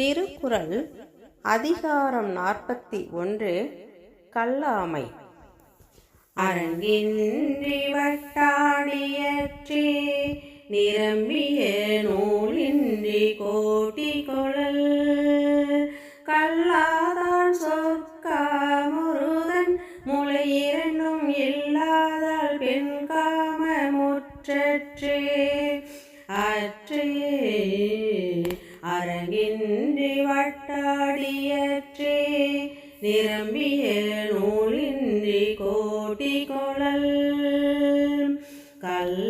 திருக்குறள் அதிகாரம் நாற்பத்தி ஒன்று கல்லாமை. அரங்கின்றி வட்டாடியற்றே நிரம்பிய நூலின்றி கோட்டி கொழல்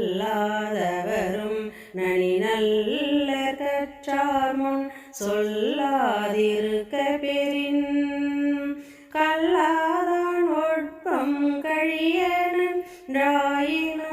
சொல்லாதவரும் நனி நல்ல கற்றார் முன் சொல்லாதிருக்க பெறின். கல்லாதான் ஒட்பம் கழியனாயினும் கொல்லார்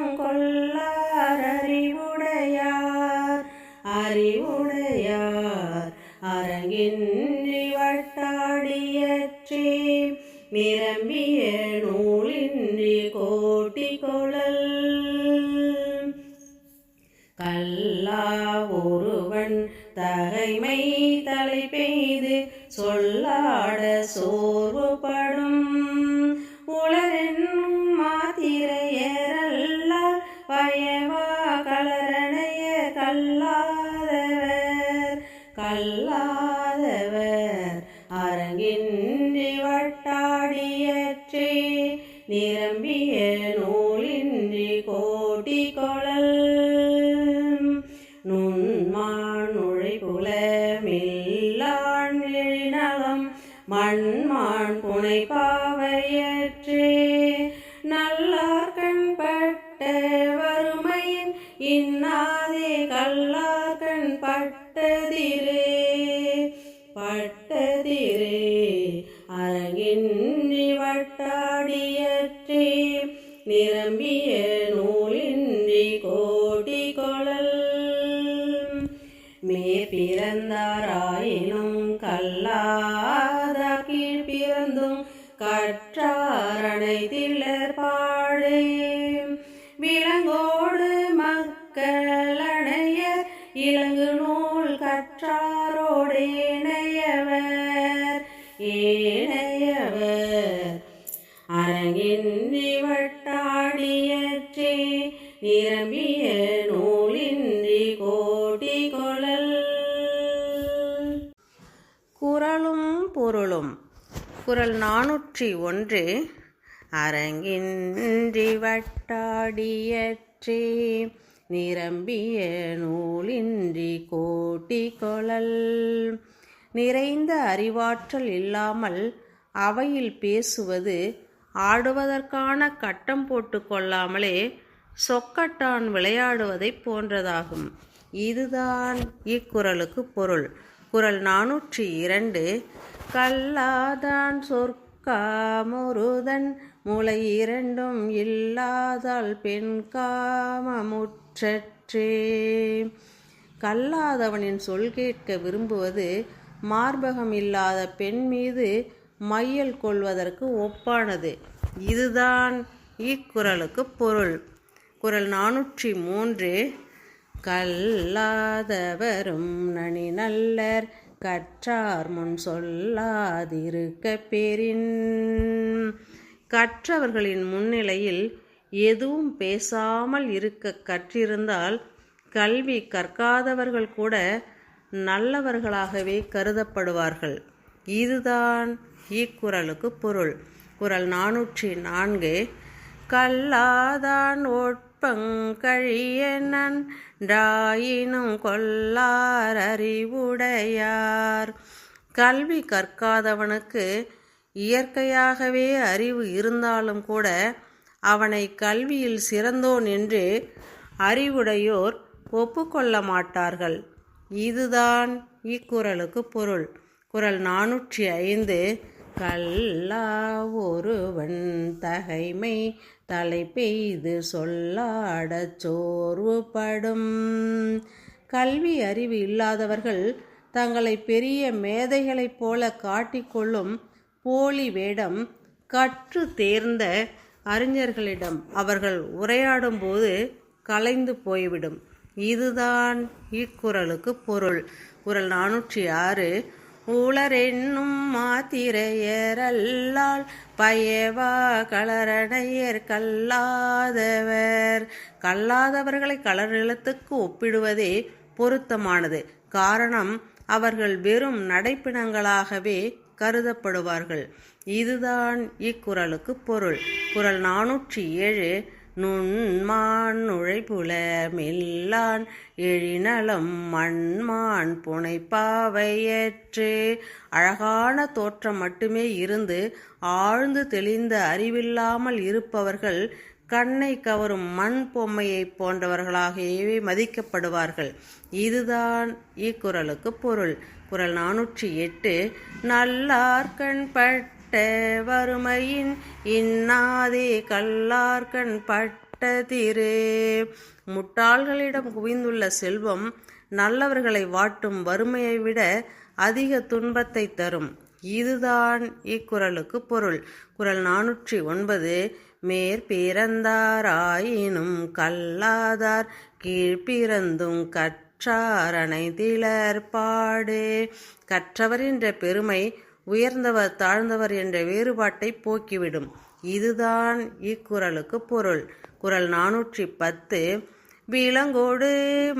அரங்கின்றி வட்டாடியற்றே நிரம்பிய நூலின்றி கோட்டி கொழல் நுண்மான் நுழைபுல எழினகம் மண்மான் புனைப்பா மேற் பிறந்தாராயினும் கல்லாத கீழ் பிறந்தும் கற்றாரணை திளர் பாடே. விலங்கோடு மக்களணைய இலங்கு நூல் கற்றாரோடு இணையவர் இணையவர் அரங்கின்றி வட்டாடியற்றே நிரம்பிய நூலின்றி கோ பொருளும் குரல் நானூற்றி ஒன்று. அரங்கின்றி வட்டாடியற்றே. நிரம்பிய நூலின்றி கோட்டி கொழல். நிறைந்த அறிவாற்றல் இல்லாமல் அவையில் பேசுவது ஆடுவதற்கான கட்டம் போட்டு கொள்ளாமலே சொக்கட்டான் விளையாடுவதைப் போன்றதாகும். இதுதான் இக்குறளுக்கு பொருள். குரல் நானூற்றி இரண்டு. கல்லாதான் சொற்காமுருதன் முளை இரண்டும் இல்லாதால் பெண் காமமுற்றற்றே. கல்லாதவனின் சொல் கேட்க விரும்புவது மார்பகம் இல்லாத பெண் மீது மையல் கொள்வதற்கு ஒப்பானது. இதுதான் இக்குறளுக்கு பொருள். குறள் நானூற்றி மூன்று கல்லாதவரும் நனி நல்லர் கற்றார் முன் சொல்லாதிருக்க பெறின் கற்றவர்களின் முன்னிலையில் எதுவும் பேசாமல் இருக்க கற்றிருந்தால் கல்வி கற்காதவர்கள் கூட நல்லவர்களாகவே கருதப்படுவார்கள். இதுதான் இக்குறளுக்கு பொருள். குறள் நானூற்றி நான்கு. கல்லாதான் ஒட்பங்கழிய நன்றாயினும் கொல்லார் அறிவுடையார். கல்வி கற்காதவனுக்கு இயற்கையாகவே அறிவு இருந்தாலும் கூட அவனை கல்வியில் சிறந்தோன் என்று அறிவுடையோர் ஒப்புக்கொள்ள மாட்டார்கள். இதுதான் இக்குறளுக்கு பொருள். குரல் நானூற்றி ஐந்து கல்லா ஒருவன் தகைமை தலை பெய்து சொல்லாடச் சோர்வுபடும். கல்வி அறிவு இல்லாதவர்கள் தங்களை பெரிய மேதைகளைப் போல காட்டிக்கொள்ளும் போலி வேடம் கற்று தேர்ந்த அறிஞர்களிடம் அவர்கள் உரையாடும்போது கலைந்து போய்விடும். இதுதான் இக்குறளுக்கு பொருள். குறள் நானூற்றி ஆறு உளரென்னும் மாத்திரையரல்லால் பயவா களரணையர் கல்லாதவர். கல்லாதவர்களை களர் நிலத்துக்கு ஒப்பிடுவதே பொருத்தமானது. காரணம் அவர்கள் வெறும் நடைப்பிணங்களாகவே கருதப்படுவார்கள். இதுதான் இக்குறளுக்கு பொருள். குறள் நானூற்றி ஏழு நுண்மான் நுழைப்புல மெல்லான் எழினலம் மண்மான் புனைப்பாவையற்று. அழகான தோற்றம் மட்டுமே இருந்து ஆழ்ந்து தெளிந்த அறிவில்லாமல் இருப்பவர்கள் கண்ணை கவரும் மண் பொம்மையை போன்றவர்களாகவே மதிக்கப்படுவார்கள். இதுதான் இக்குறளுக்கு பொருள். குறள் நானூற்றி எட்டு நல்லார்கண் பட்ட வறுமையின் இன்னாதே கல்லார்கண் பட்ட திரு. முட்டாள்களிடம் குவிந்துள்ள செல்வம் நல்லவர்களை வாட்டும் வறுமையை விட அதிக துன்பத்தை தரும். இதுதான் இக்குறளுக்கு பொருள். குறள் நானூற்றி ஒன்பது மேற்பிறந்தாராயினும் கல்லாதார் கீழ்பிறந்தும் கற்றாரணை திளர் பாடு. கற்றவர் என்ற பெருமை உயர்ந்தவர் தாழ்ந்தவர் என்ற வேறுபாட்டை போக்கிவிடும். இதுதான் இக்குறளுக்கு பொருள். குறள் நானூற்றி பத்து விலங்கோடு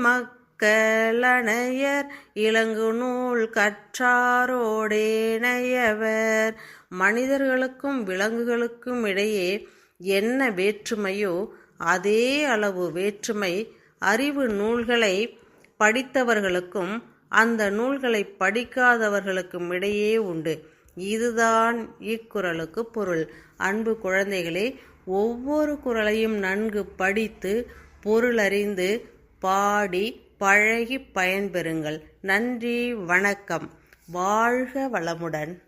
மக்களணையர் இளங்கு நூல் கற்றாரோடேனையவர். மனிதர்களுக்கும் விலங்குகளுக்கும் இடையே என்ன வேற்றுமையோ அதே அளவு வேற்றுமை அறிவு நூல்களை படித்தவர்களுக்கும் அந்த நூல்களை படிக்காதவர்களுக்கும் இடையே உண்டு. இதுதான் இக்குறளுக்கு பொருள். அன்பு குழந்தைகளே ஒவ்வொரு குறளையும் நன்கு படித்து பொருளறிந்து பாடி பழகி பயன்பெறுங்கள். நன்றி வணக்கம். வாழ்க வளமுடன்.